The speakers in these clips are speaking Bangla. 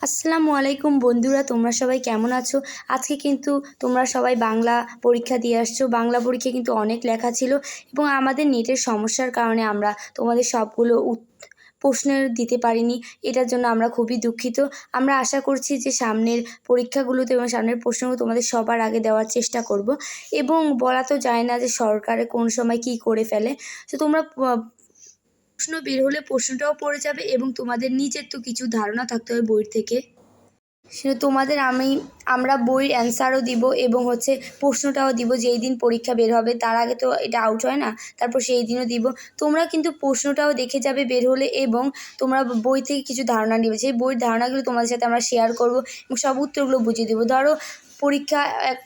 আসসালামু আলাইকুম বন্ধুরা, তোমরা সবাই কেমন আছো? আজকে কিন্তু তোমরা সবাই বাংলা পরীক্ষা দিয়ে আসছো। বাংলা পরীক্ষা কিন্তু অনেক লেখা ছিল এবং আমাদের নেটের সমস্যার কারণে আমরা তোমাদের সবগুলো প্রশ্নের দিতে পারিনি। এটার জন্য আমরা খুবই দুঃখিত। আমরা আশা করছি যে সামনের পরীক্ষাগুলোতে এবং সামনের প্রশ্নগুলো তোমাদের সবার আগে দেওয়ার চেষ্টা করব। এবং বলা তো যায় না যে সরকারে কোন সময় কি করে ফেলে। তো তোমরা প্রশ্ন বের হলে প্রশ্নটাও পড়ে যাবে এবং তোমাদের নিজের তো কিছু ধারণা থাকতে হবে বইয়ের থেকে। সে তোমাদের আমি, আমরা বইয়ের অ্যান্সারও দিব এবং হচ্ছে প্রশ্নটাও দিব যেই দিন পরীক্ষা বের হবে, তার আগে তো এটা আউট হয় না, তারপর সেই দিনও দিব। তোমরা কিন্তু প্রশ্নটাও দেখে যাবে বের হলে এবং তোমরা বই থেকে কিছু ধারণা নেবে। সেই বইয়ের ধারণাগুলো তোমাদের সাথে আমরা শেয়ার করব এবং সব উত্তরগুলো বুঝিয়ে দেবো। ধরো পরীক্ষা এক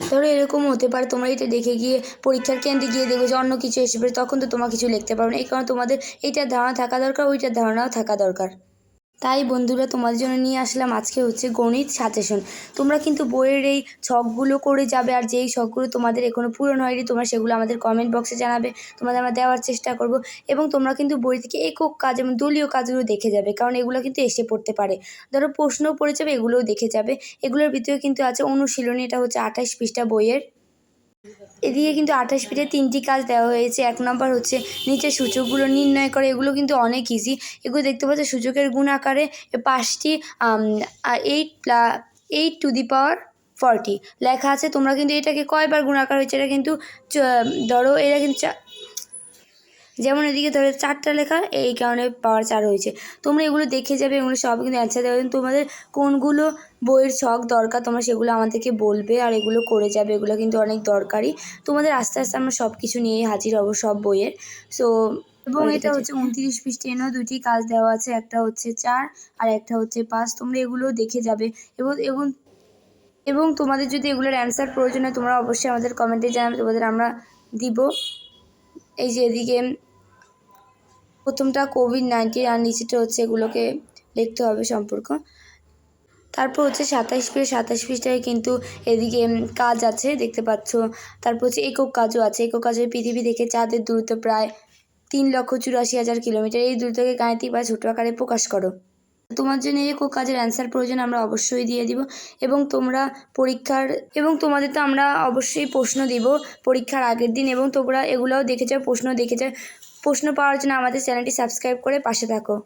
ধরো এরকম হতে পারে, তোমরা এটা দেখে গিয়ে পরীক্ষার কেন্দ্রে গিয়ে দেখবে যে অন্য কিছু এসে পড়ে, তখন তো তোমার কিছু লিখতে পারবে না। এই কারণে তোমাদের এইটার ধারণা থাকা দরকার ওইটার ধারণাও থাকা দরকার। তাই বন্ধুরা তোমাদের জন্য নিয়ে আসলাম আজকে হচ্ছে গণিত সাজেশন তোমরা কিন্তু বইয়ের এই ছকগুলো করে যাবে আর যেই ছকগুলো তোমাদের এখনও পূরণ হয়নি, তোমরা সেগুলো আমাদের কমেন্ট বক্সে জানাবে। তোমাদের আমরা দেওয়ার চেষ্টা করব এবং তোমরা কিন্তু বই থেকে একক কাজ এবং দলীয় কাজগুলো দেখে যাবে, কারণ এগুলো কিন্তু এসে পড়তে পারে। ধরো প্রশ্নও পড়ে যাবে, এগুলোও দেখে যাবে। এগুলোর ভিতরে কিন্তু আছে অনুশীলনী, এটা হচ্ছে আঠাশ পৃষ্ঠা বইয়ের। এদিকে কিন্তু আঠাশ পিঠে তিনটি কাজ দেওয়া হয়েছে। এক নম্বর হচ্ছে নিচে সূচকগুলো নির্ণয় করে। এগুলো কিন্তু অনেক ইজি এগুলো দেখতে পাচ্ছ সূচকের গুণ আকারে পাঁচটি eight plus eight to the power forty লেখা আছে, তোমরা কিন্তু এটাকে কয়বার গুণ আকার হয়েছে এটা কিন্তু ধরো এটা কিন্তু যেমন এদিকে ধরো চারটা লেখা, এই কারণে পাওয়ার চার হয়েছে। তোমরা এগুলো দেখে যাবে, এগুলো সব কিন্তু অ্যান্সার দেওয়া তোমাদের কোনগুলো বইয়ের শখ দরকার তোমরা সেগুলো আমাদেরকে বলবে আর এগুলো করে যাবে এগুলো কিন্তু অনেক দরকারি তোমাদের আস্তে আস্তে আমরা সব কিছু নিয়ে হাজির হব সব বইয়ের। সো এবং এটা হচ্ছে উনত্রিশ পৃষ্ঠে এনেও দুটি কাজ দেওয়া আছে একটা হচ্ছে চার আর একটা হচ্ছে পাঁচ। তোমরা এগুলো দেখে যাবে। এবং এবং এবং তোমাদের যদি এগুলোর অ্যান্সার প্রয়োজন হয় তোমরা অবশ্যই আমাদের কমেন্টে জানাবে তোমাদের আমরা দিব। এই যে এদিকে প্রথমটা কোভিড নাইন্টিন আর নিচেটা হচ্ছে এগুলোকে লিখতে হবে সম্পর্ক। তারপর হচ্ছে সাতাশ পৃষ্ঠা সাতাশ পৃষ্ঠায় কিন্তু এদিকে কাজ আছে, দেখতে পাচ্ছ। তারপর হচ্ছে একক কাজও আছে। একক কাজের পৃথিবী থেকে চাঁদের দূরত্ব প্রায় তিন লক্ষ চুরাশি হাজার কিলোমিটার। এই দূরত্বকে গাণিতিক বা ছোটো আকারে প্রকাশ করো। তোমার জন্য এই একক কাজের অ্যান্সার প্রয়োজন আমরা অবশ্যই দিয়ে দিব এবং তোমরা পরীক্ষার, এবং তোমাদের তো আমরা অবশ্যই প্রশ্ন দিব পরীক্ষার আগের দিন এবং তোমরা এগুলোও দেখে যাও প্রশ্ন দেখে যাও প্রশ্ন পাওয়ার জন্য আমাদের চ্যানেলটি সাবস্ক্রাইব করে পাশে থাকো।